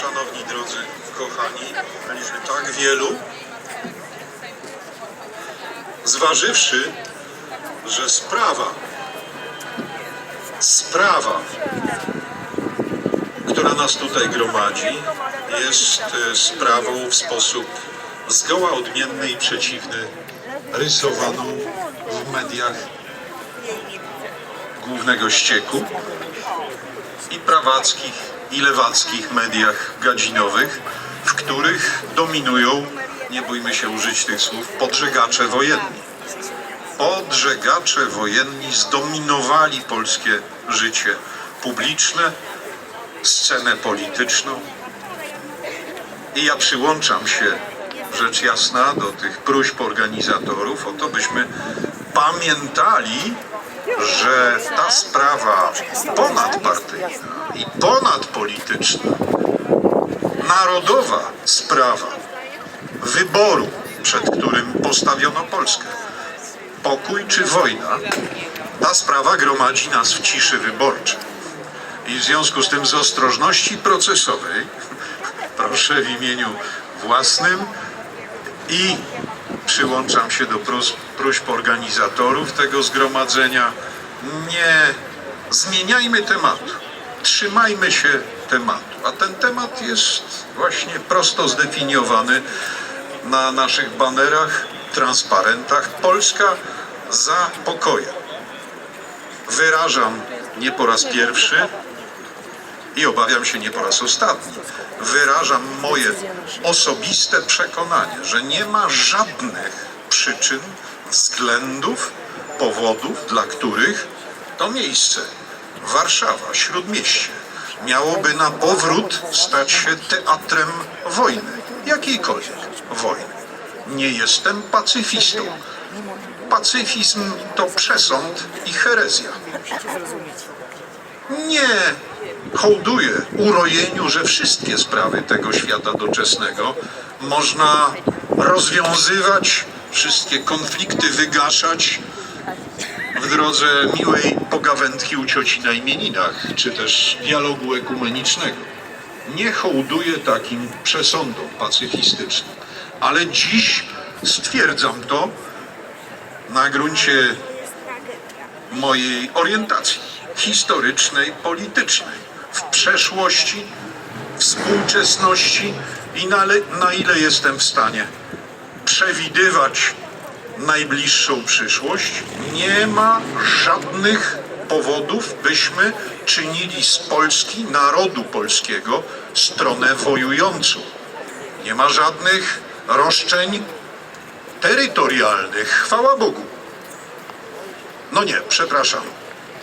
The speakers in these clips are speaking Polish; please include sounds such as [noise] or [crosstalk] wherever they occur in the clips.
Szanowni drodzy, kochani, byliśmy tak wielu, zważywszy, że sprawa, sprawa, która nas tutaj gromadzi, jest e, sprawą w sposób zgoła odmienny i przeciwny, rysowaną w mediach głównego ścieku i prawackich i lewackich mediach gadzinowych, w których dominują, nie bójmy się użyć tych słów, podżegacze wojenni. Podżegacze wojenni zdominowali polskie życie publiczne, scenę polityczną. I ja przyłączam się, rzecz jasna, do tych próśb organizatorów o to, byśmy pamiętali, że ta sprawa ponadpartyjna i ponadpolityczna, narodowa sprawa wyboru, przed którym postawiono Polskę, pokój czy wojna, ta sprawa gromadzi nas w ciszy wyborczej. I w związku z tym z ostrożności procesowej [laughs] proszę w imieniu własnym i przyłączam się do prós- próśb organizatorów tego zgromadzenia. Nie zmieniajmy tematu, trzymajmy się tematu. A ten temat jest właśnie prosto zdefiniowany na naszych banerach, transparentach. Polska za pokojem. Wyrażam nie po raz pierwszy i obawiam się nie po raz ostatni, wyrażam moje osobiste przekonanie, że nie ma żadnych przyczyn, względów, powodów, dla których to miejsce, Warszawa, Śródmieście, miałoby na powrót stać się teatrem wojny, jakiejkolwiek wojny. Nie jestem pacyfistą. Pacyfizm to przesąd i herezja nie hołduje urojeniu, że wszystkie sprawy tego świata doczesnego można rozwiązywać, wszystkie konflikty wygaszać w drodze miłej pogawędki u cioci na imieninach, czy też dialogu ekumenicznego. Nie hołduje takim przesądom pacyfistycznym. Ale dziś stwierdzam to na gruncie mojej orientacji historycznej, politycznej w przeszłości, współczesności i na, na ile jestem w stanie przewidywać najbliższą przyszłość, nie ma żadnych powodów, byśmy czynili z Polski, narodu polskiego, stronę wojującą. Nie ma żadnych roszczeń terytorialnych, chwała Bogu. No nie, przepraszam.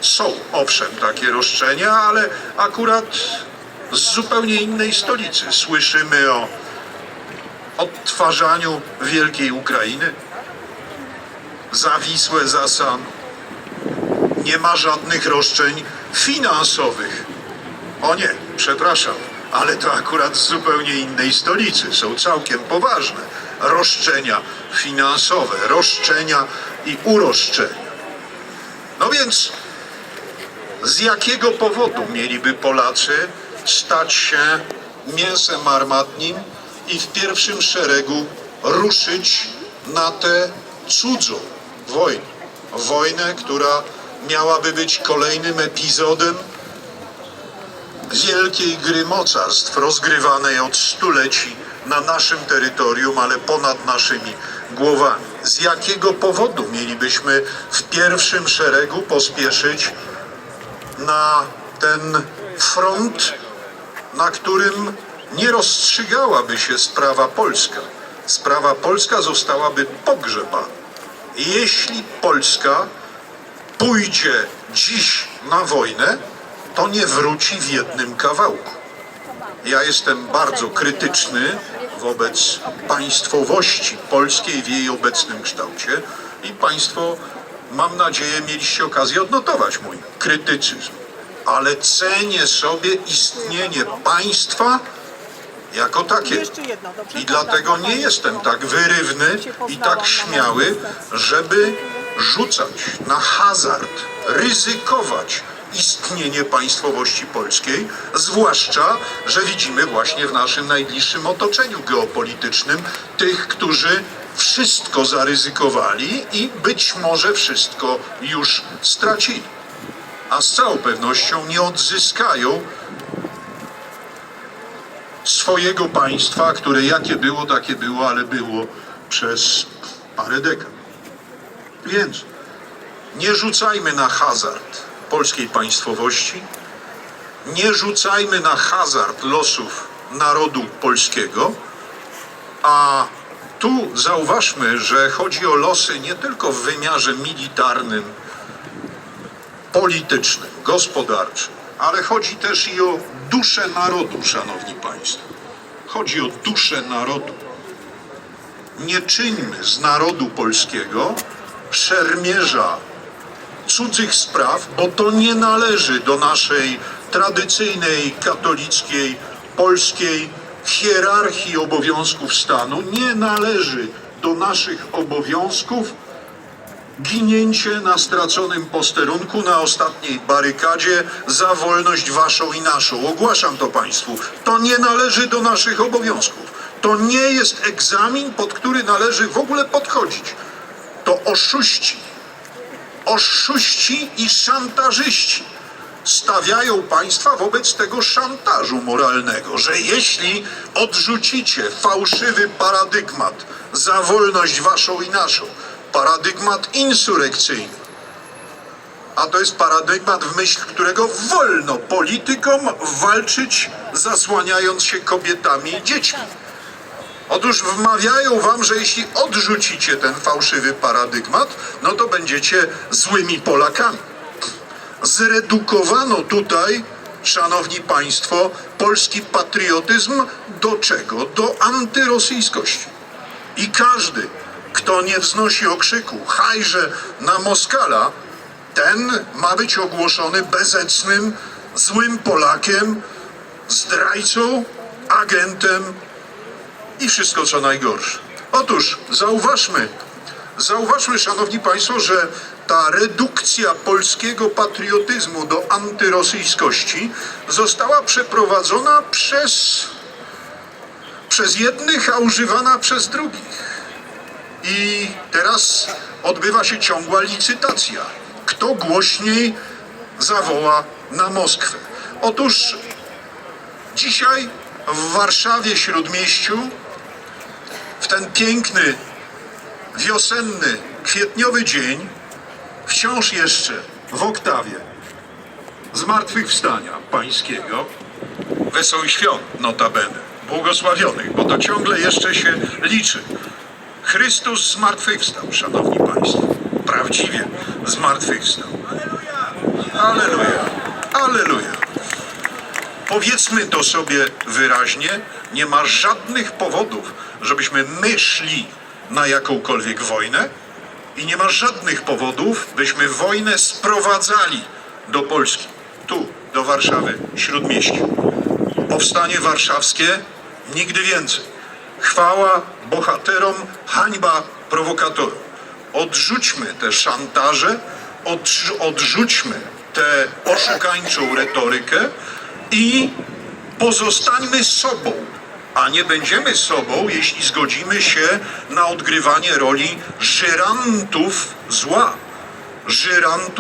Są owszem takie roszczenia, ale akurat z zupełnie innej stolicy. Słyszymy o odtwarzaniu wielkiej Ukrainy. Zawisłe Zasan. Nie ma żadnych roszczeń finansowych. O nie, przepraszam, ale to akurat z zupełnie innej stolicy. Są całkiem poważne roszczenia finansowe, roszczenia i uroszczenia. No więc z jakiego powodu mieliby Polacy stać się mięsem armatnim i w pierwszym szeregu ruszyć na tę cudzą wojnę? Wojnę, która miałaby być kolejnym epizodem wielkiej gry mocarstw rozgrywanej od stuleci na naszym terytorium, ale ponad naszymi głowami. Z jakiego powodu mielibyśmy w pierwszym szeregu pospieszyć na ten front, na którym nie rozstrzygałaby się sprawa polska. Sprawa polska zostałaby pogrzebana. Jeśli Polska pójdzie dziś na wojnę, to nie wróci w jednym kawałku. Ja jestem bardzo krytyczny wobec państwowości polskiej w jej obecnym kształcie i Państwo, mam nadzieję, mieliście okazję odnotować mój krytycyzm. Ale cenię sobie istnienie państwa jako takie. I dlatego nie jestem tak wyrywny i tak śmiały, żeby rzucać na hazard, ryzykować istnienie państwowości polskiej, zwłaszcza, że widzimy właśnie w naszym najbliższym otoczeniu geopolitycznym tych, którzy wszystko zaryzykowali i być może wszystko już stracili. A z całą pewnością nie odzyskają swojego państwa, które jakie było, takie było, ale było przez parę dekad. Więc nie rzucajmy na hazard polskiej państwowości, nie rzucajmy na hazard losów narodu polskiego, a tu zauważmy, że chodzi o losy nie tylko w wymiarze militarnym, politycznym, gospodarczym, ale chodzi też i o duszę narodu, szanowni państwo. Chodzi o duszę narodu. Nie czyńmy z narodu polskiego szermierza cudzych spraw, bo to nie należy do naszej tradycyjnej, katolickiej, polskiej hierarchii obowiązków stanu. Nie należy do naszych obowiązków ginięcie na straconym posterunku, na ostatniej barykadzie za wolność waszą i naszą. Ogłaszam to Państwu. To nie należy do naszych obowiązków. To nie jest egzamin, pod który należy w ogóle podchodzić. To oszuści, oszuści i szantażyści stawiają państwa wobec tego szantażu moralnego, że jeśli odrzucicie fałszywy paradygmat za wolność waszą i naszą, paradygmat insurekcyjny, a to jest paradygmat, w myśl którego wolno politykom walczyć, zasłaniając się kobietami i dziećmi. Otóż wmawiają wam, że jeśli odrzucicie ten fałszywy paradygmat, no to będziecie złymi Polakami. Zredukowano tutaj, szanowni państwo, polski patriotyzm do czego? Do antyrosyjskości. I każdy, kto nie wznosi okrzyku hajże na Moskala, ten ma być ogłoszony bezecnym, złym Polakiem, zdrajcą, agentem i wszystko co najgorsze. Otóż zauważmy, zauważmy, szanowni państwo, że ta redukcja polskiego patriotyzmu do antyrosyjskości została przeprowadzona przez, przez jednych, a używana przez drugich. I teraz odbywa się ciągła licytacja. Kto głośniej zawoła na Moskwę? Otóż dzisiaj w Warszawie Śródmieściu w ten piękny, wiosenny, kwietniowy dzień, wciąż jeszcze w oktawie zmartwychwstania pańskiego, wesołych świąt notabene, błogosławionych, bo to ciągle jeszcze się liczy. Chrystus zmartwychwstał, szanowni państwo, prawdziwie zmartwychwstał. Aleluja, aleluja. Powiedzmy to sobie wyraźnie, nie ma żadnych powodów, żebyśmy my szli na jakąkolwiek wojnę i nie ma żadnych powodów, byśmy wojnę sprowadzali do Polski, tu, do Warszawy, Śródmieścia. Powstanie warszawskie nigdy więcej. Chwała bohaterom, hańba prowokatorom. Odrzućmy te szantaże, odrzu- odrzućmy tę oszukańczą retorykę i pozostańmy sobą, a nie będziemy sobą, jeśli zgodzimy się na odgrywanie roli żyrantów zła, żyrantów